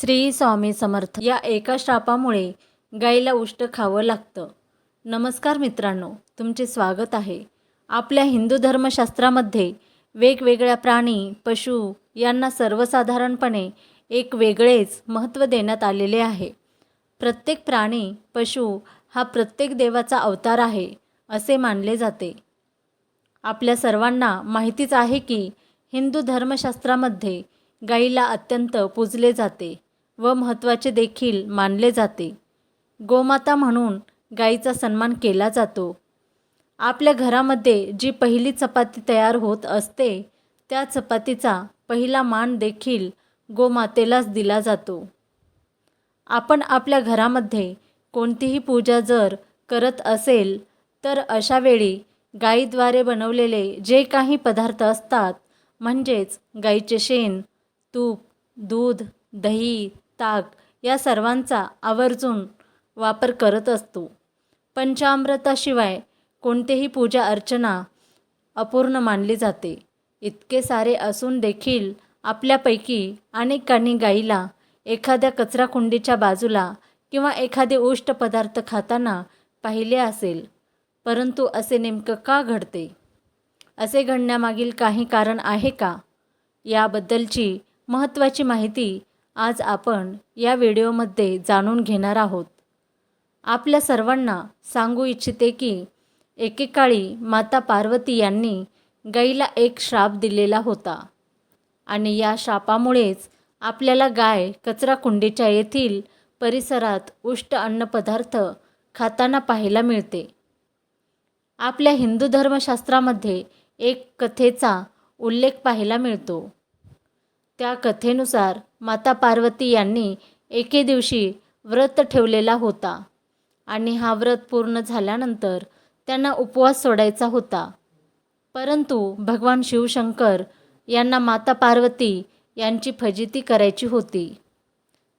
श्री स्वामी समर्थ. या एका श्रापामुळे गाईला उष्ट खावं लागतं. नमस्कार मित्रांनो तुमचे स्वागत आहे. आपल्या हिंदू धर्मशास्त्रामध्ये वेगवेगळ्या प्राणी पशु यांना सर्वसाधारणपणे एक वेगळेच महत्त्व देण्यात आलेले आहे. प्रत्येक प्राणी पशु हा प्रत्येक देवाचा अवतार आहे असे मानले जाते. आपल्या सर्वांना माहितीच आहे की हिंदू धर्मशास्त्रामध्ये गाईला अत्यंत पूजले जाते. व महत्त्वाचे देखील मानले जाते. गोमाता म्हणून गाईचा सन्मान केला जातो. आपल्या घरामध्ये जी पहिली चपाती तयार होत असते त्या चपातीचा पहिला मान देखील गोमातेलाच दिला जातो. आपण आपल्या घरामध्ये कोणतीही पूजा जर करत असेल तर अशावेळी गाईद्वारे बनवलेले जे काही पदार्थ असतात म्हणजेच गाईचे शेण तूप दूध दही ताक या सर्वांचा आवर्जून वापर करत असतो. पंचामृताशिवाय कोणतेही पूजा अर्चना अपूर्ण मानली जाते. इतके सारे असून देखील आपल्यापैकी अनेकांनी गाईला एखाद्या कचराकुंडीच्या बाजूला किंवा एखादे उष्ट पदार्थ खाताना पाहिले असेल. परंतु असे नेमकं का घडते? असे घडण्यामागील काही कारण आहे का? याबद्दलची महत्त्वाची माहिती आज आपण या व्हिडिओमध्ये जाणून घेणार आहोत. आपल्या सर्वांना सांगू इच्छिते की एकेकाळी माता पार्वती यांनी गाईला एक श्राप दिलेला होता आणि या श्रापामुळेच आपल्याला गाय कचरा कुंडीच्या येथील परिसरात उष्ट अन्नपदार्थ खाताना पाहायला मिळते. आपल्या हिंदू धर्मशास्त्रामध्ये एक कथेचा उल्लेख पाहायला मिळतो. त्या कथेनुसार माता पार्वती यांनी एके दिवशी व्रत ठेवलेला होता. आणि हा व्रत पूर्ण झाल्यानंतर त्यांना उपवास सोडायचा होता. परंतु भगवान शिवशंकर यांना माता पार्वती यांची फजिती करायची होती.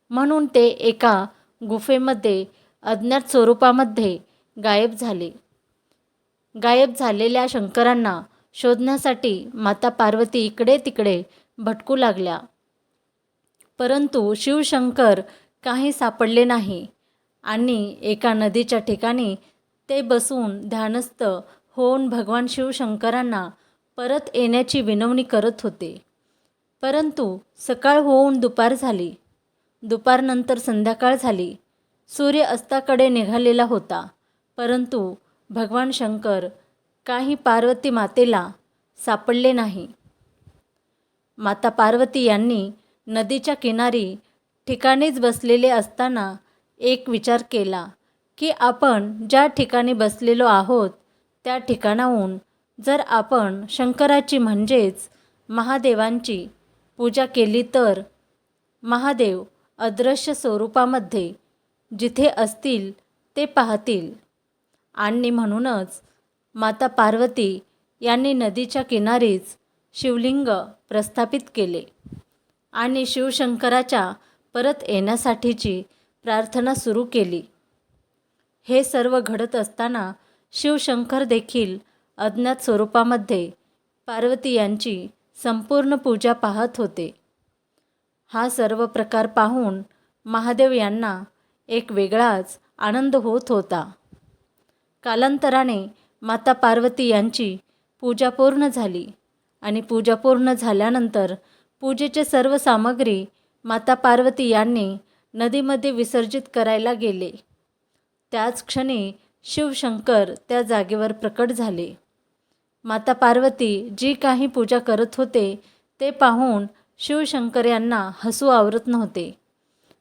म्हणून ते एका गुफेमध्ये अज्ञात स्वरूपामध्ये गायब झाले. गायब झालेल्या शंकरांना शोधण्यासाठी माता पार्वती इकडे तिकडे भटकू लागल्या. परंतु शिवशंकर काही सापडले नाही आणि एका नदीच्या ठिकाणी ते बसून ध्यानस्थ होऊन भगवान शिवशंकरांना परत येण्याची विनवणी करत होते. परंतु सकाळ होऊन दुपार झाली. दुपारनंतर संध्याकाळ झाली. सूर्य अस्ताकडे निघालेला होता. परंतु भगवान शंकर काही पार्वती मातेला सापडले नाही. माता पार्वती यांनी नदीच्या किनारी ठिकाणीच बसलेले असताना एक विचार केला की आपण ज्या ठिकाणी बसलेलो आहोत त्या ठिकाणाहून जर आपण शंकराची म्हणजेच महादेवांची पूजा केली तर महादेव अदृश्य स्वरूपामध्ये जिथे असतील ते पाहतील. आणि म्हणूनच माता पार्वती यांनी नदीच्या किनारीच शिवलिंग प्रस्थापित केले. आणि शिवशंकराच्या परत येण्यासाठीची प्रार्थना सुरू केली. हे सर्व घडत असताना शिवशंकर देखील अज्ञात स्वरूपामध्ये पार्वती यांची संपूर्ण पूजा पाहत होते. हा सर्व प्रकार पाहून महादेव यांना एक वेगळाच आनंद होत होता. कालांतराने माता पार्वती यांची पूजा पूर्ण झाली आणि पूजा पूर्ण झाल्यानंतर पूजेचे सर्व सामग्री माता पार्वती यांनी नदीमध्ये विसर्जित करायला गेले. त्याच क्षणी शिवशंकर त्या जागेवर प्रकट झाले. माता पार्वती जी काही पूजा करत होते ते पाहून शिवशंकर यांना हसू आवरत नव्हते.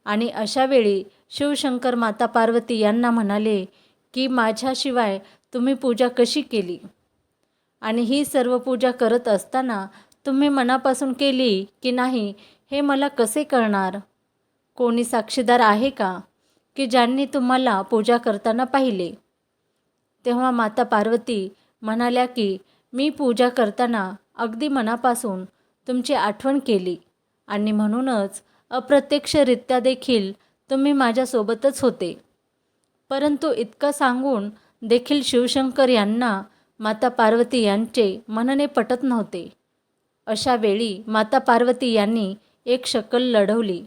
आणि अशावेळी शिवशंकर माता पार्वती यांना म्हणाले की माझ्याशिवाय तुम्ही पूजा कशी केली? आणि ही सर्व पूजा करत असताना तुम्ही मनापासून केली की नाही हे मला कसे कळणार? कोणी साक्षीदार आहे का की ज्यांनी तुम्हाला पूजा करताना पाहिले? तेव्हा माता पार्वती म्हणाल्या की मी पूजा करताना अगदी मनापासून तुमची आठवण केली आणि म्हणूनच अप्रत्यक्षरित्या देखील तुम्ही माझ्यासोबतच होते. परंतु इतकं सांगून देखील शिवशंकर यांना माता पार्वती यांचे मनने पटत नव्हते. अशा वेळी माता पार्वती यांनी एक शकल लढवली.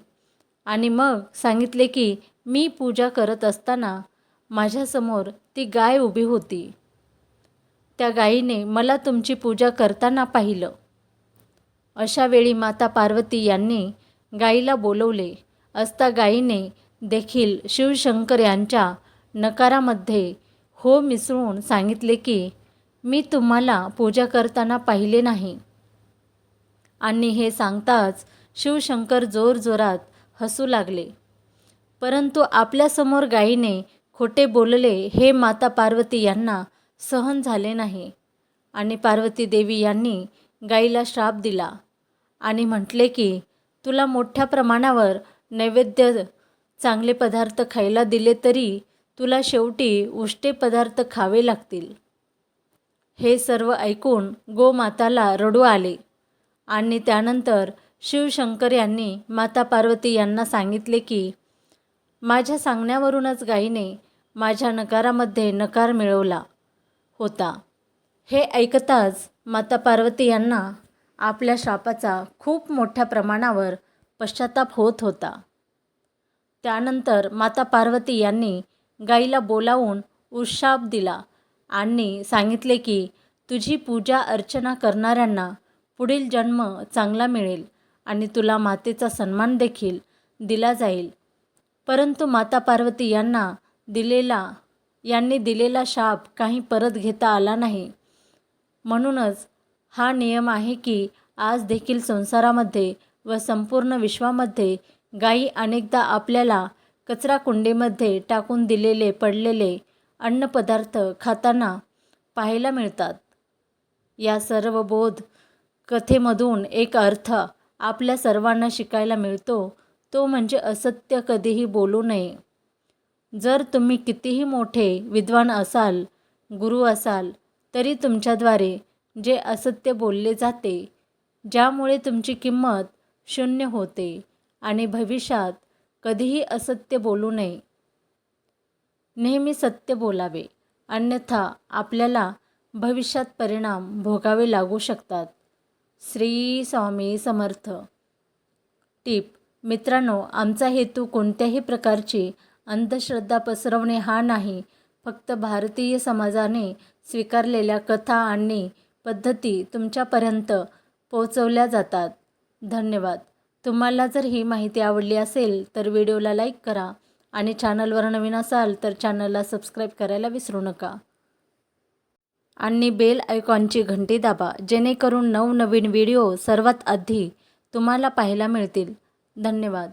आणि मग सांगितले की मी पूजा करत असताना माझ्यासमोर ती गाय उभी होती. त्या गायीने मला तुमची पूजा करताना पाहिलं. अशा वेळी माता पार्वती यांनी गाईला बोलवले. असता गायीने देखील शिवशंकर यांच्या नकारामध्ये हो मिसळून सांगितले की मी तुम्हाला पूजा करताना पाहिले नाही. आणि हे सांगताच शिवशंकर जोरजोरात हसू लागले. परंतु आपल्यासमोर गायीने खोटे बोलले हे माता पार्वती यांना सहन झाले नाही. आणि पार्वती देवी यांनी गाईला श्राप दिला आणि म्हटले की तुला मोठ्या प्रमाणावर नैवेद्य चांगले पदार्थ खायला दिले तरी तुला शेवटी उष्टे पदार्थ खावे लागतील. हे सर्व ऐकून गोमाताला रडू आले. आणि त्यानंतर शिवशंकर यांनी माता पार्वती यांना सांगितले की माझ्या सांगण्यावरूनच गायीने माझ्या नकारामध्ये नकार मिळवला होता. हे ऐकताच माता पार्वती यांना आपल्या शापाचा खूप मोठ्या प्रमाणावर पश्चाताप होत होता. त्यानंतर माता पार्वती यांनी गाईला बोलावून उशाप दिला आणि सांगितले की तुझी पूजा अर्चना करणाऱ्यांना पुढील जन्म चांगला मिळेल आणि तुला मातेचा सन्मान देखील दिला जाईल. परंतु माता पार्वती यांना दिलेला यांनी दिलेला शाप काही परत घेता आला नाही. म्हणूनच हा नियम आहे की आज देखील संसारामध्ये व संपूर्ण विश्वामध्ये गायी अनेकदा आपल्याला कचरा कुंडीमध्ये टाकून दिलेले पडलेले अन्नपदार्थ खाताना पाहायला मिळतात. या सर्व बोध कथेमधून एक अर्थ आपल्या सर्वांना शिकायला मिळतो. तो म्हणजे असत्य कधीही बोलू नये. जर तुम्ही कितीही मोठे विद्वान असाल गुरु असाल तरी तुमच्याद्वारे जे असत्य बोलले जाते ज्यामुळे तुमची किंमत शून्य होते आणि भविष्यात कधीही असत्य बोलू नये. नेहमी सत्य बोलावे अन्यथा आपल्याला भविष्यात परिणाम भोगावे लागू शकतात. श्री स्वामी समर्थ. टीप मित्रांनो आमचा हेतू कोणत्याही प्रकारची अंधश्रद्धा पसरवणे हा नाही. फक्त भारतीय समाजाने स्वीकारलेल्या कथा आणि पद्धती तुमच्यापर्यंत पोहोचवल्या जातात. धन्यवाद. तुम्हाला जर ही माहिती आवडली असेल तर व्हिडिओला लाईक करा आणि चॅनलवर नवीन असाल तर चॅनलला सबस्क्राईब करायला विसरू नका. आणि बेल आयकॉनची घंटी दाबा जेणेकरून नवनवीन व्हिडिओ सर्वात आधी तुम्हाला पाहायला मिळतील. धन्यवाद.